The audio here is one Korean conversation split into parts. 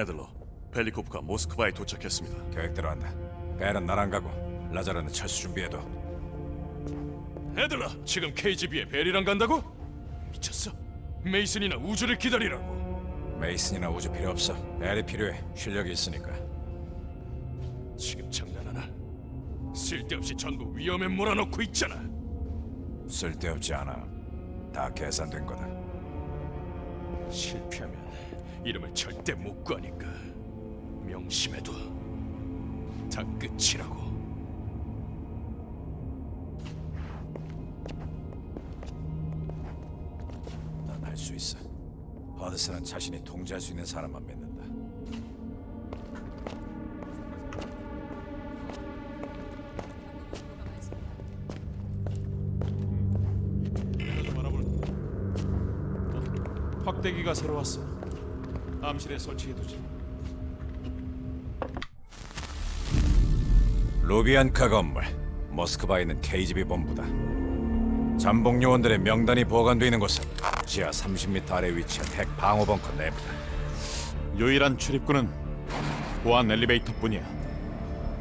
애들러, 벨리코프가 모스크바에 도착했습니다. 계획대로 한다. 벨은 나랑 가고 라자르는 철수 준비해둬. 애들러, 지금 KGB에 벨이랑 간다고? 미쳤어? 메이슨이나 우주를 기다리라고. 메이슨이나 우주 필요 없어. 벨이 필요해. 실력이 있으니까. 지금 장난하나? 쓸데없이 전부 위험에 몰아넣고 있잖아. 쓸데없지 않아. 다 계산된 거다. 실패하면 이름을 절대 못 구하니까 명심해둬. 다 끝이라고. 난할수 있어. 허드슨은 자신이 통제할 수 있는 사람만 믿는다. 확대기가 새로 왔어. 암실에 설치해두지. 루비안카 건물, 모스크바에 있는 KGB 본부다. 잠복 요원들의 명단이 보관돼 있는 곳은 지하 30m 아래 위치한 핵 방어 벙커 내부다. 유일한 출입구는 보안 엘리베이터뿐이야.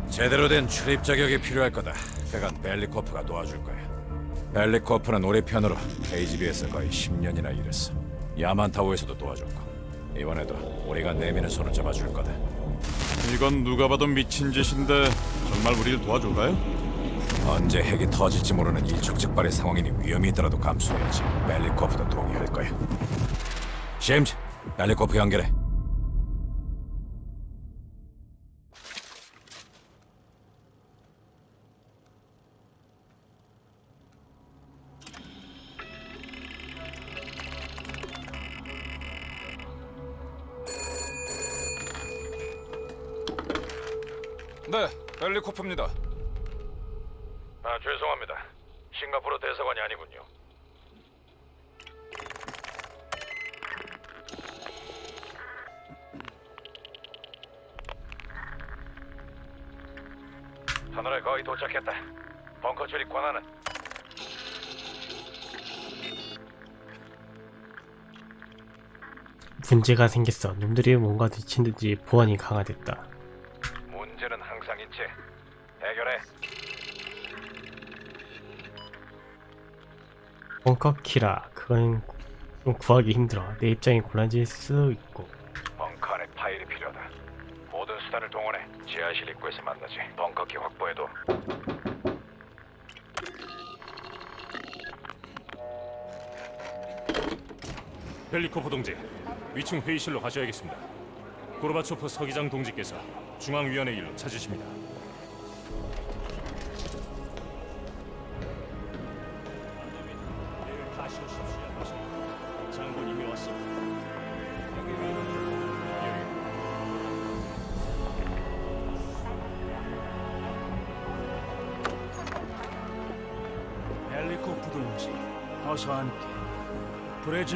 제대로 된 출입 자격이 필요할 거다. 그건 벨리코프가 도와줄 거야. 벨리코프는 우리 편으로 KGB에서 거의 10년이나 일했어. 야만타워에서도 도와줬고 이번에도 우리가 내미는 손을 잡아줄 거다. 이건 누가 봐도 미친 짓인데 정말 우리를 도와줄까요? 언제 핵이 터질지 모르는 일촉즉발의 상황이니 위험이 있더라도 감수해야지. 벨리코프도 동의할 거야. 심즈, 벨리코프 연결해. 네, 벨리코프입니다. 아, 죄송합니다. 싱가포르 대사관이 아니군요. 하늘에 거의 도착했다. 벙커 출입 권한은 문제가 생겼어. 놈들이 뭔가 미친 듯이 보안이 강화됐다. 벙커키라. 그건 좀 구하기 힘들어. 내 입장이 곤란해질 수도 있고. 벙커 안에 파일이 필요하다. 모든 수단을 동원해 지하실 입구에서 만나지. 벙커키 확보해도 벨리코프 동지, 위층 회의실로 가셔야겠습니다. 고르바초프 서기장 동지께서 중앙위원회 일로 찾으십니다.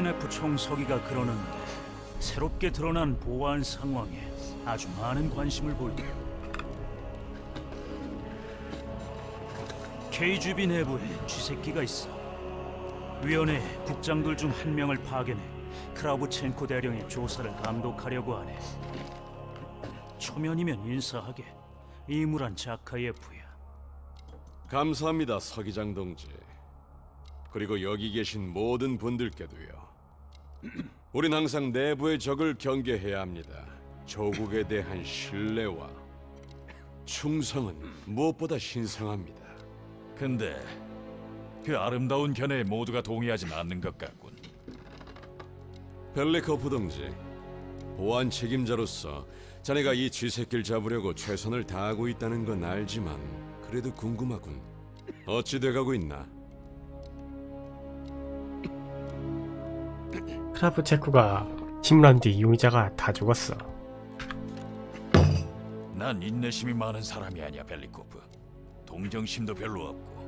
브레즈네프 총서기가 그러는데 새롭게 드러난 보안 상황에 아주 많은 관심을 보이다. KGB 내부에 쥐새끼가 있어. 위원회 국장들 중 한 명을 파견해 크라우브첸코 대령의 조사를 감독하려고 하네. 초면이면 인사하게. 이무란 자카예프야. 감사합니다, 서기장 동지. 그리고 여기 계신 모든 분들께도요. 우린 항상 내부의 적을 경계해야 합니다. 조국에 대한 신뢰와 충성은 무엇보다 신성합니다. 근데 그 아름다운 견해에 모두가 동의하진 않는 것 같군. 벨리커프 동지, 보안 책임자로서 자네가 이 쥐새끼를 잡으려고 최선을 다하고 있다는 건 알지만 그래도 궁금하군. 어찌 돼가고 있나? 크라프체코가 침몰한 뒤 용의자가 다 죽었어. 난 인내심이 많은 사람이 아니야, 벨리코프. 동정심도 별로 없고.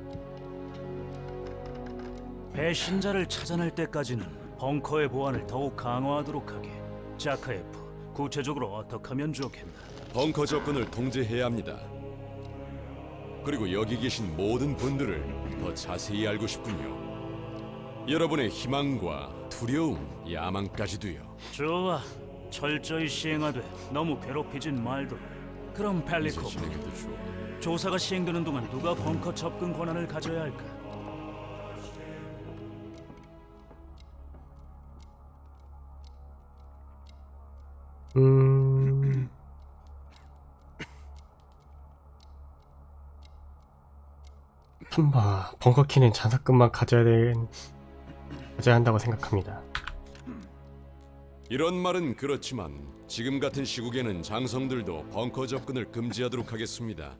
배신자를 찾아낼 때까지는 벙커의 보안을 더욱 강화하도록 하게. 자카예프, 구체적으로 어떻게 하면 좋겠나? 벙커 접근을 통제해야 합니다. 그리고 여기 계신 모든 분들을 더 자세히 알고 싶군요. 여러분의 희망과 두려움, 야망까지도요. 좋아, 철저히 시행하되 너무 괴롭히진 말도록. 그럼 진행해도 좋아. 조사가 시행되는 동안 누가 벙커 접근 권한을 가져야 할까? 음. 흠바 벙커키는 잔사금만 가져야 된 가져야 한다고 생각합니다. 이런 말은 그렇지만 지금 같은 시국에는 장성들도 벙커 접근을 금지하도록 하겠습니다.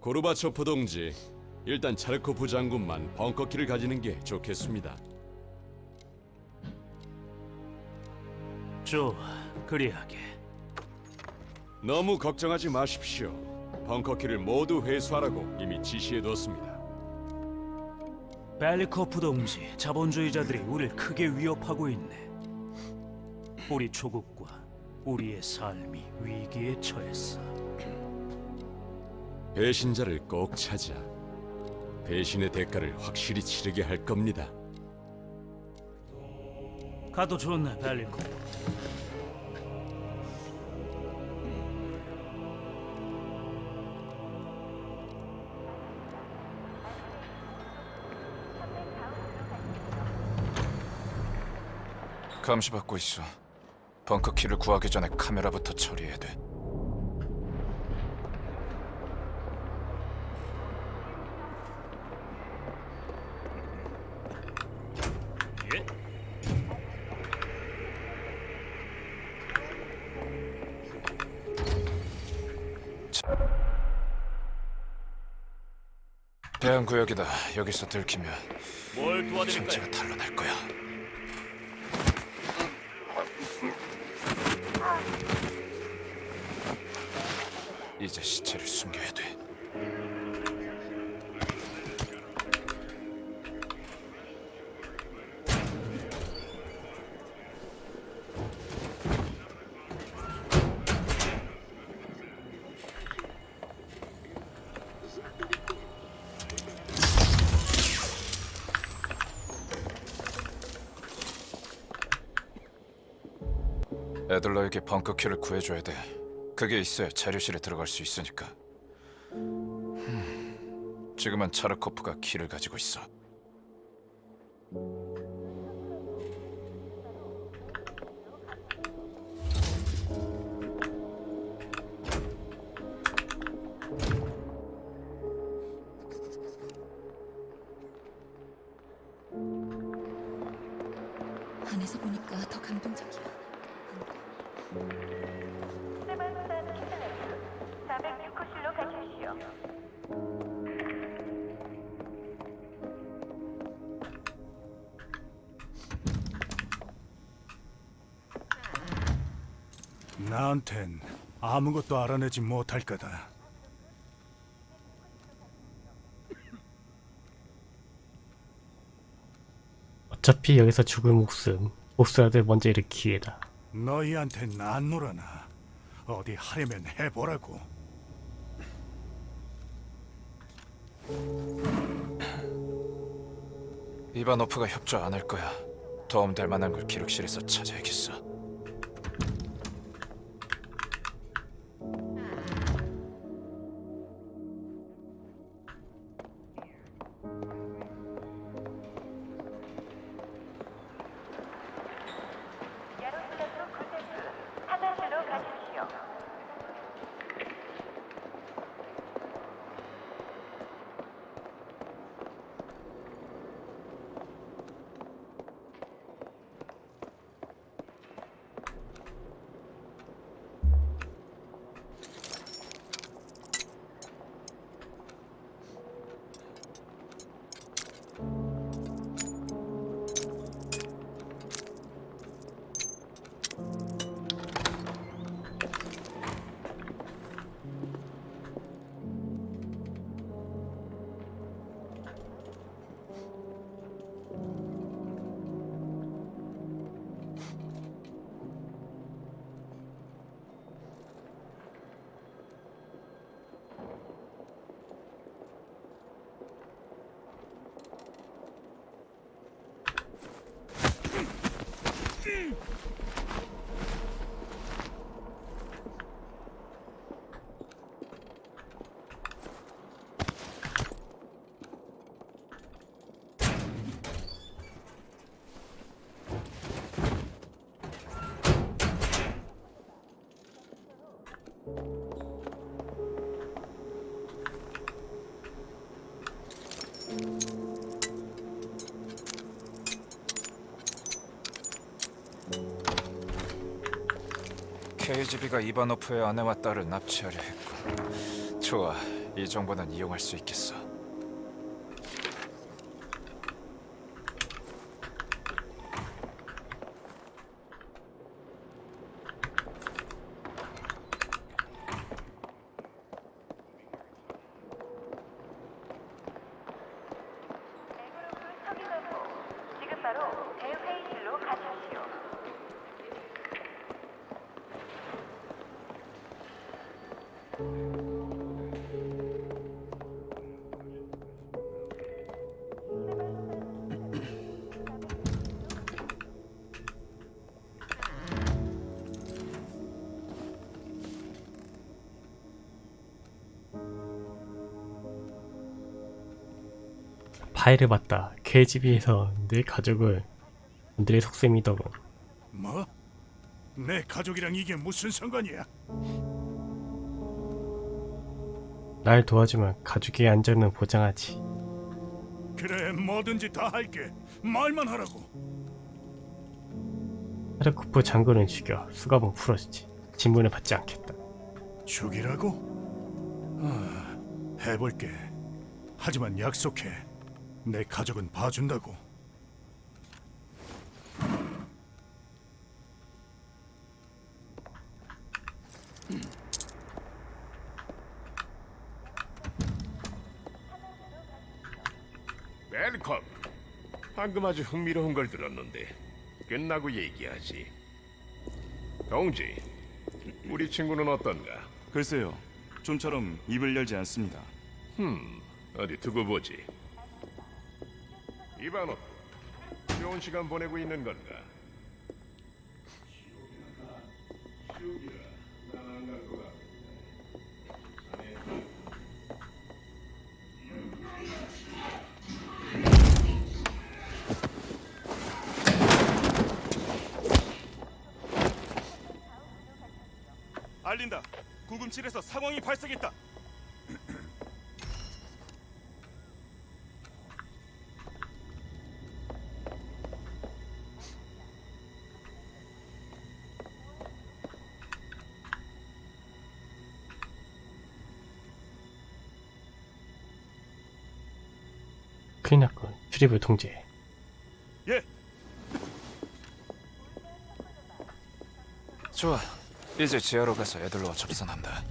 고르바초프 동지, 일단 차르코프 장군만 벙커키를 가지는 게 좋겠습니다. 좋아, 그리하게. 너무 걱정하지 마십시오. 벙커키를 모두 회수하라고 이미 지시해 두었습니다. 벨리코프 동지, 자본주의자들이 우리를 크게 위협하고 있네. 우리 조국과 우리의 삶이 위기에 처했어. 배신자를 꼭 찾아 배신의 대가를 확실히 치르게 할 겁니다. 가도 좋네, 벨리코프. 감시받고 있어. 벙커 키를 구하기 전에 카메라부터 처리해야 돼. 대한 구역이다. 여기서 들키면 뭘 도와드릴까요? 진짜가 탄로날 거야. 이제 시체를 숨겨야 돼. 애들러에게 벙커 키를 구해줘야 돼. 그게 있어야 자료실에 들어갈 수 있으니까. 흠, 지금은 차르코프가 키를 가지고 있어. 나한텐 아무것도 알아내지 못할 거다. 어차피 여기서 죽을 목숨 목수라도 먼저 잃을 기회다. 너희한텐 안 놀아나. 어디 하려면 해보라고. 이바노프가 협조 안 할 거야. 도움될 만한 걸 기록실에서 찾아야겠어. KGB가 이바노프의 아내와 딸을 납치하려 했군. 좋아, 이 정보는 이용할 수 있겠어. 파일을 봤다. KGB에서 내 가족을 그들의 속셈 믿어본. 뭐? 내 가족이랑 이게 무슨 상관이야? 날 도와주면 가족의 안전은 보장하지. 그래 뭐든지 다 할게. 말만 하라고. 하르코프 장군을 죽여 수갑은 풀어주지. 진문을 받지 않겠다. 죽이라고? 아, 해볼게. 하지만 약속해. 내 가족은 봐준다고. 웰컴. 방금 아주 흥미로운 걸 들었는데 끝나고 얘기하지. 동지, 우리 친구는 어떤가? 글쎄요, 좀처럼 입을 열지 않습니다. 음, 어디 두고 보지. 이반호, 좋은 시간 보내고 있는 건가? 알린다. 구금실에서 상황이 발생했다. 큰일 났군. 출입을 통제. 예, 좋아, 이제 지하로 가서 애들로 접선한다.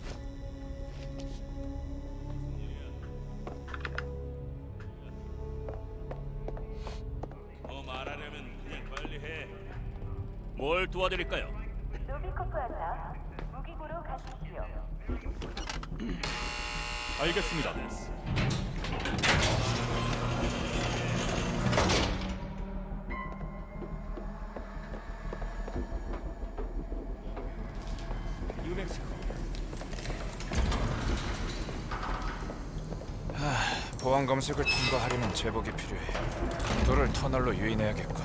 보안 검색을 통과하려면 제복이 필요해. 둘을 터널로 유인해야겠군.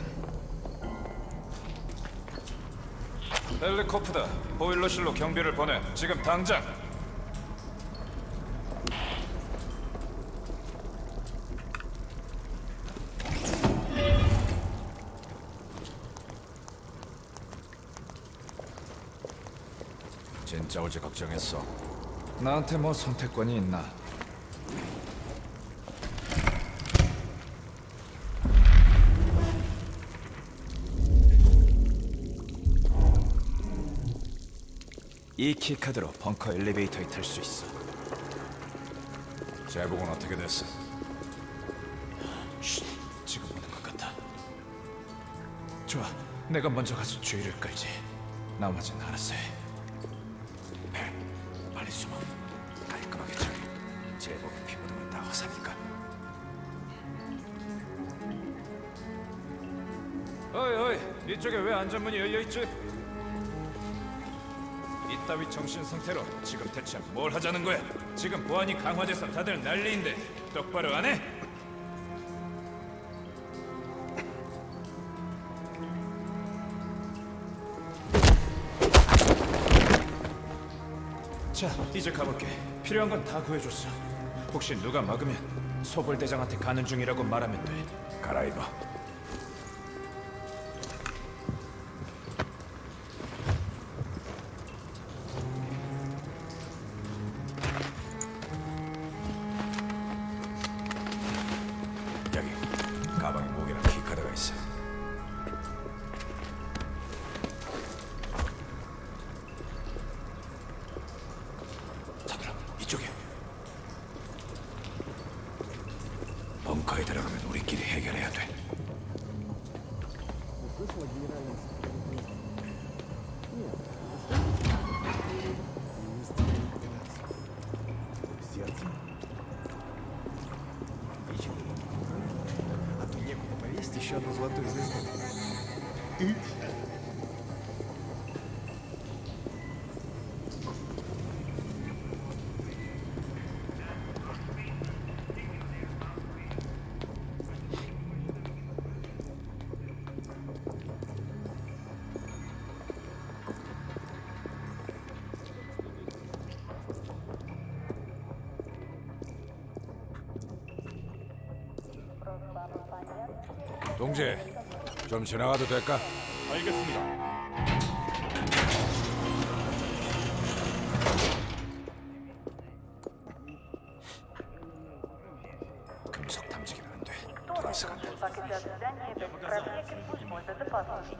헬리코프다. 보일러실로 경비를 보내. 지금 당장. 진짜 올지 걱정했어. 나한테 뭐 선택권이 있나? 이 키카드로 벙커 엘리베이터에 탈 수 있어. 제복은 어떻게 됐어? 쉿, 지금 오는 것 같아. 좋아, 내가 먼저 가서 주의를 끌지. 나머지는 알아서 해. 벨, 빨리 숨어. 깔끔하게 처리. 제복이 피 묻으면 다 허사니까. 어이 어이, 이쪽에 왜 안전문이 열려 있지? 이 따위 정신 상태로 지금 대체 뭘 하자는 거야? 지금 보안이 강화돼서 다들 난리인데 똑바로 안 해? 자, 이제 가볼게. 필요한 건 다 구해줬어. 혹시 누가 막으면 소벌 대장한테 가는 중이라고 말하면 돼. 갈아입어. 동지, 좀 지나가도 될까? 알겠습니다. 금속 탐지기는 안 돼. 돌아서 간다. Покидать здание без проверки службы безопасности.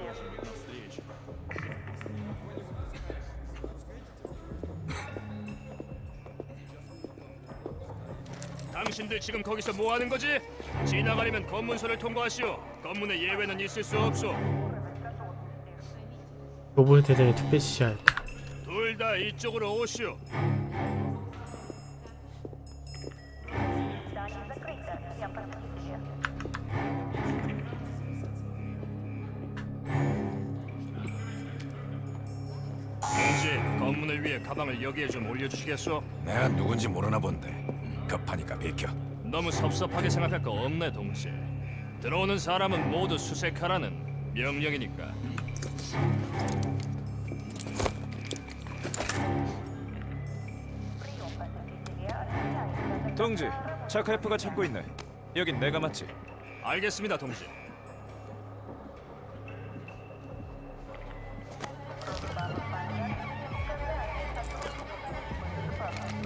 당신들 지금 거기서 뭐 하는 거지? 나가려면 검문소를 통과하시오. 검문의 예외는 있을 수 없소. 로봇 대장이 투표 시야했다. 둘 다 이쪽으로 오시오. 이제 검문을 위해 가방을 여기에 좀 올려주시겠소? 내가 누군지 모르나 본데 급하니까 비켜 너무 섭섭하게 생각할 거 없네, 동지. 들어오는 사람은 모두 수색하라는 명령이니까. 동지, 차크레프가 찾고 있네. 여긴 내가 맞지? 알겠습니다, 동지.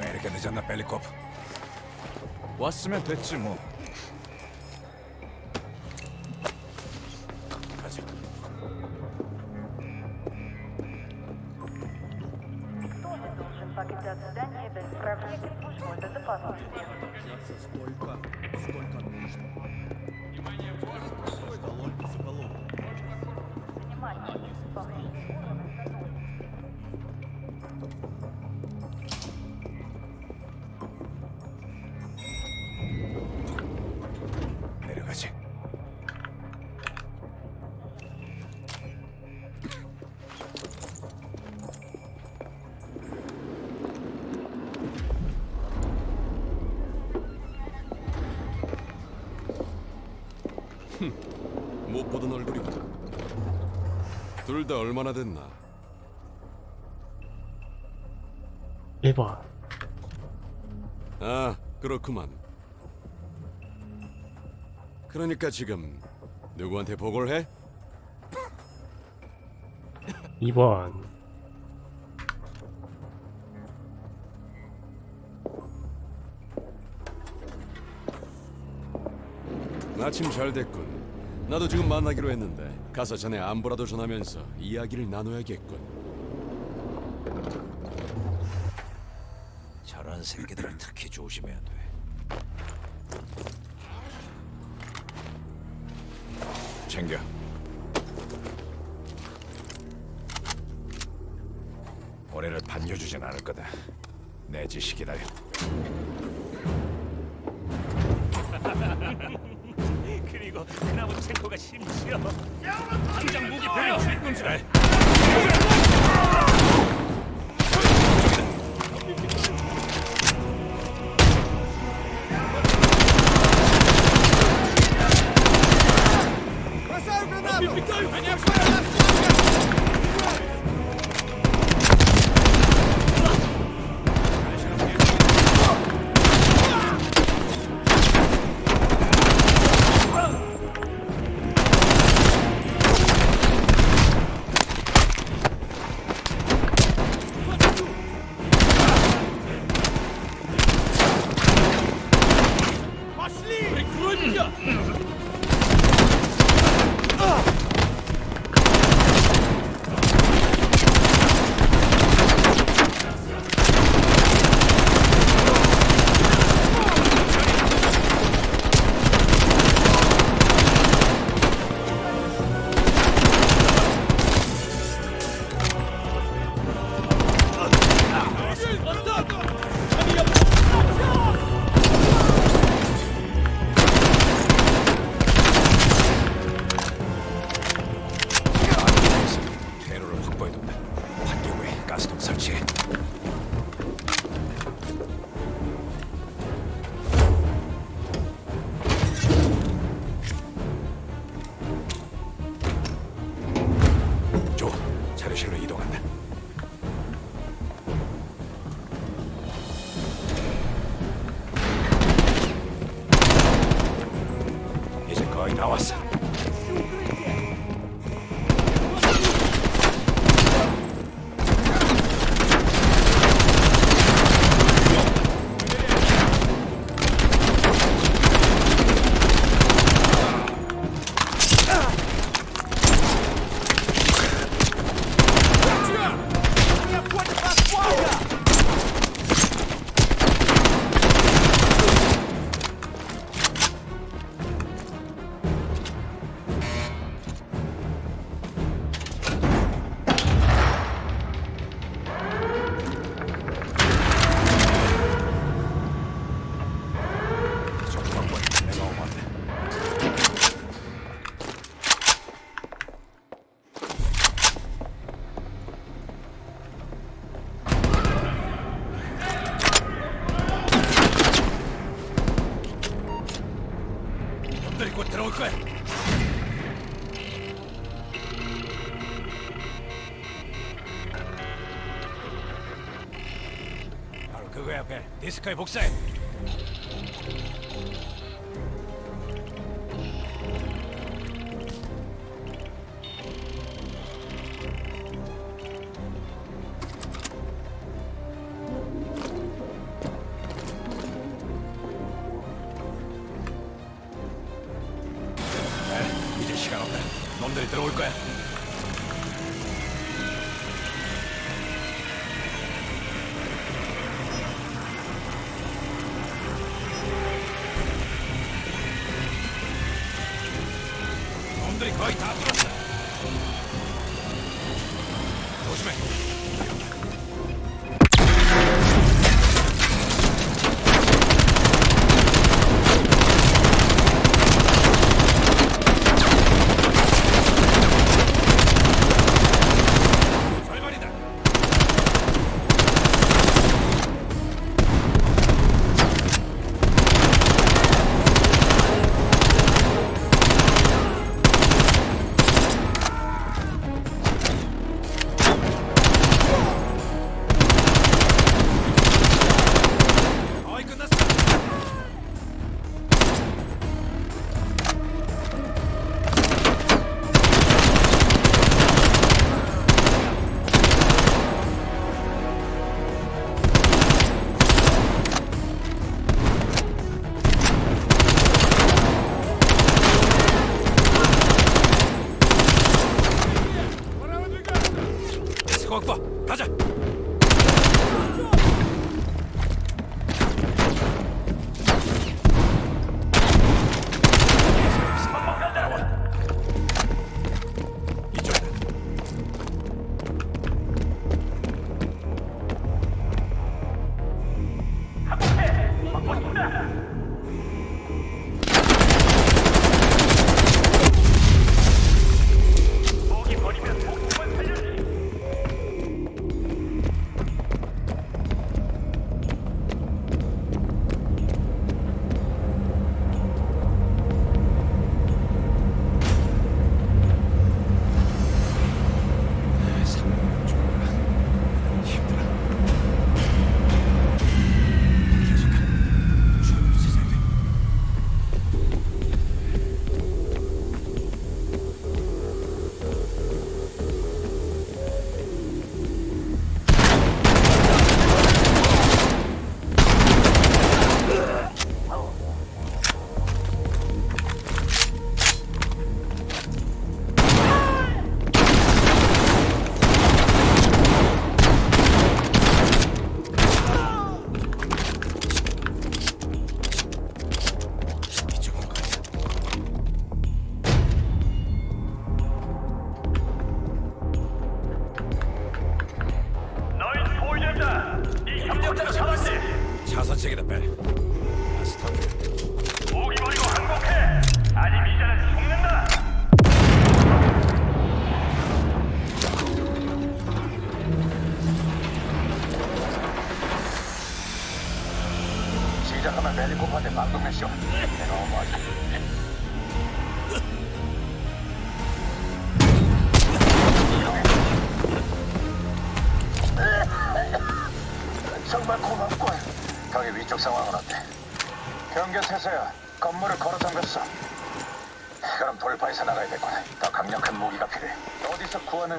왜 이렇게 늦었나, 벨리콥? 왔으면 됐지 뭐. 가자. Тоже должен покидать здание без проверки службы безопасности. Внимание! Поврежден уровень 둘 다 얼마나 됐나? 1번. 아, 그렇구만. 그러니까 지금 누구한테 보고를 해? 2번. 마침 잘 됐군. 나도 지금 만나기로 했는데 가서 전에 안부라도 전하면서 이야기를 나눠야겠군. 저런 새끼들은 특히 조심해야 돼. 챙겨. 올해를 반겨주진 않을 거다. 내 지식이다. 그리고 크나무 체코가 심지어 당장 무기 배려! 확보 해둔다. 정확하게 복사해. 네, 이제 시간 없다. 놈들이 들어올 거야.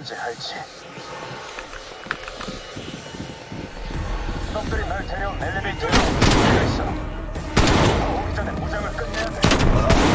존재할지. 놈들이 날 데려온 엘리베이터로 있어. 나 오기 전에 무장을 끝내야 돼.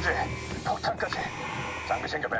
현재 폭탄까지 장비 챙겨배